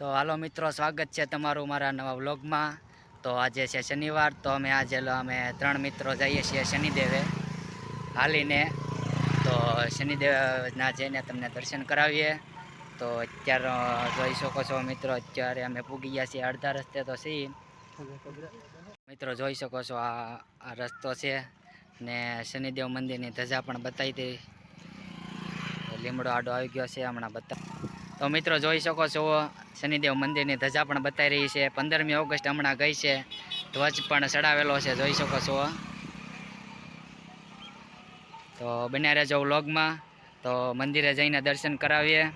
તો હાલો મિત્રો, સ્વાગત છે તમારું મારા નવા વ્લોગમાં. તો આજે છે શનિવાર, તો અમે આજે અમે ત્રણ મિત્રો જઈએ છીએ શનિદેવે હાલીને. તો શનિદેવના જઈને તમને દર્શન કરાવીએ. તો અત્યારે જોઈ શકો છો મિત્રો, અત્યારે અમે પૂગી ગયા છીએ અડધા રસ્તે તો છીએ. મિત્રો, જોઈ શકો છો આ આ રસ્તો છે ને શનિદેવ મંદિરની ધજા પણ બતાવી હતી લીમડો આડો આવી ગયો છે, હમણાં બતા તો મિત્રો જોઈ શકો છો, શનિદેવ મંદિરની ધજા પણ બતાવી રહી છે. પંદરમી ઓગસ્ટ હમણાં ગઈ છે. ધ્વજ પણ ચડાવેલો છે, જોઈ શકો છો. તો બન્યા રહેજો વ્લોગમાં તો મંદિરે જઈને દર્શન કરાવીએ.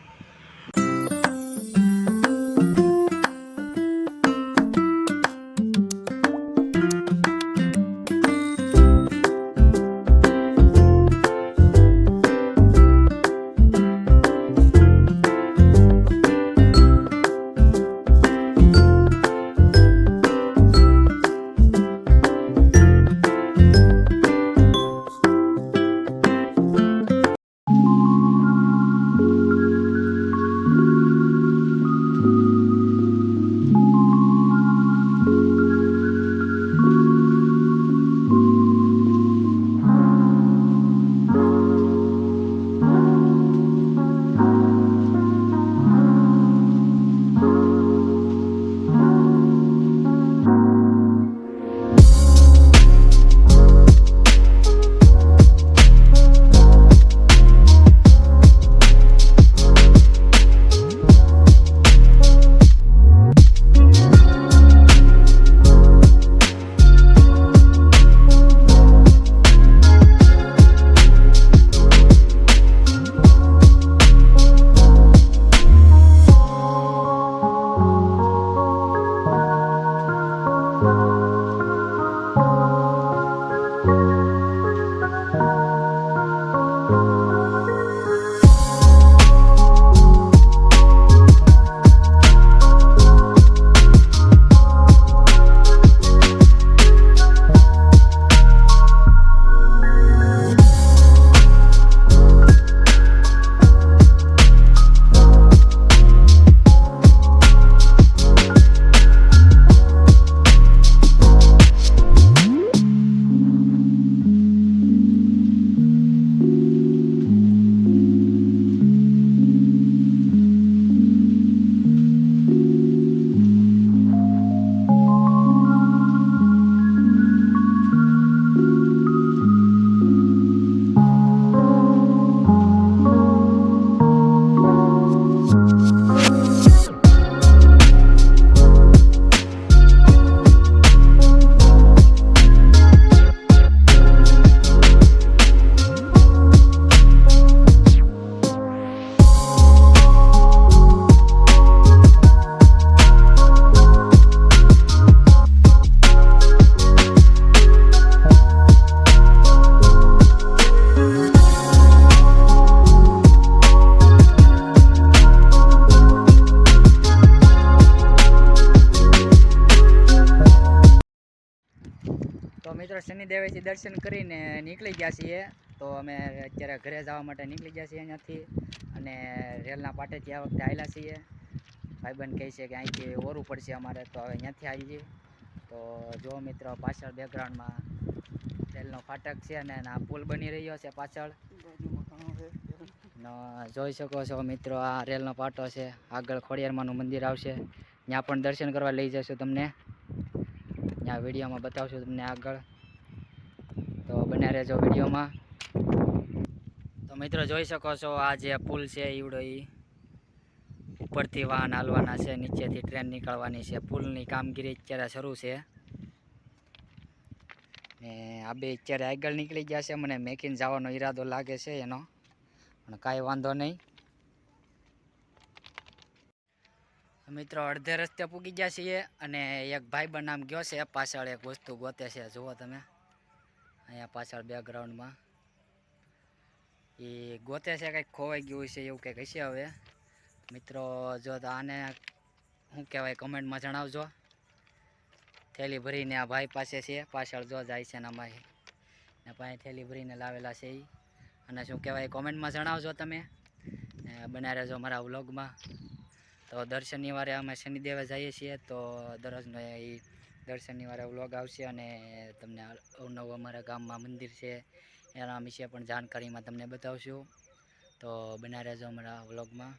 મિત્રો શનિદેવેથી દર્શન કરીને નીકળી ગયા છીએ. તો અમે અત્યારે ઘરે જવા માટે નીકળી ગયા છીએ અહીંયાથી અને રેલના પાટેથી આ વખતે આવેલા છીએ. ભાઈબંધ કહે છે કે અહીંથી ઓરું પડશે અમારે તો હવે અહીંયાથી આવી જઈએ. તો જો મિત્રો પાછળ બેકગ્રાઉન્ડમાં રેલનો ફાટક છે અને આ પુલ બની રહ્યો છે પાછળ. જોઈ શકો છો મિત્રો આ રેલનો પાટો છે. આગળ ખોડિયારમાંનું મંદિર આવશે. ત્યાં પણ દર્શન કરવા લઈ જઈશું તમને. ત્યાં વિડીયોમાં બતાવશું તમને આગળ. તો બન્યા રહેજો વિડીયોમાં. તો મિત્રો જોઈ શકો છો, આ જે પુલ છે ઈવડો એ ઉપરથી વાહન હાલવાના છે, નીચેથી ટ્રેન નીકળવાની છે. પુલની કામગીરી અત્યારે શરૂ છે. ને આ બે અત્યારે આગળ નીકળી ગયા છે, મને મેકીને જવાનો ઈરાદો લાગે છે એનો. પણ કાંઈ વાંધો નહીં. મિત્રો અડધે રસ્તે પૂગી ગયા છીએ અને એક ભાઈ બનામ ગયો છે, પાછળ એક વસ્તુ ગોતે છે. જુઓ તમે. અહીંયા પાછળ બેકગ્રાઉન્ડમાં એ ગોતે છે, કંઈક ખોવાઈ ગયું છે, એવું કંઈક હશે હવે. મિત્રો, જો આને શું કહેવાય કમેન્ટમાં જણાવજો. થેલી ભરીને આ ભાઈ પાસે છે, પાછળ જો જાય છે ને અમારી. ને પાસે થેલી ભરીને લાવેલા છે એ અને શું કહેવાય કોમેન્ટમાં જણાવજો તમે. ને બન્યા રહેજો મારા વ્લોગમાં તો દર શનિવારે અમે શનિદેવે જઈએ છીએ, તો દરરોજનો એ દર શનિવારે વ્લોગ આવશે અને તમને અવનવ અમારા ગામમાં મંદિર છે. એના વિશે પણ જાણકારીમાં તમને બતાવશું. તો બના રહેજો અમારા વ્લોગમાં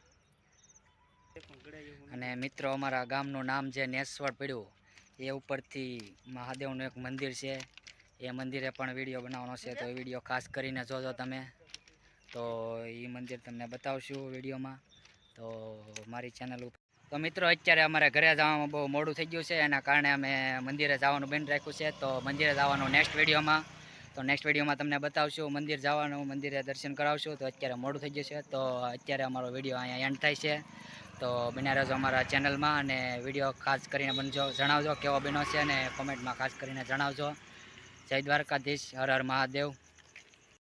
અને મિત્રો, અમારા ગામનું નામ જે નેસવડ પડ્યું. એ ઉપરથી મહાદેવનું એક મંદિર છે. એ મંદિરે પણ વીડિયો બનાવવાનો છે. તો એ વીડિયો ખાસ કરીને જોજો તમે. તો એ મંદિર તમને બતાવશું વિડીયોમાં. તો મારી ચેનલ ઉપર તો મિત્રો, અત્યારે અમારે ઘરે જવામાં બહુ મોડું થઈ ગયું છે. એના કારણે અમે મંદિરે જવાનું બંધ રાખ્યું છે. તો મંદિરે જવાનું નેક્સ્ટ વિડીયોમાં. તો નેક્સ્ટ વિડીયોમાં તમને બતાવશું. મંદિર જવાનું, મંદિરે દર્શન કરાવશું. તો અત્યારે મોડું થઈ ગયું છે. તો અત્યારે અમારો વીડિયો અહીંયા એન્ડ થાય છે. તો બન્યા રહેજો અમારા ચેનલમાં અને વીડિયો ખાસ કરીને બનજો, જણાવજો કેવો બન્યો છે અને કોમેન્ટમાં ખાસ કરીને જણાવજો. જય દ્વારકાધીશ. હર હર મહાદેવ.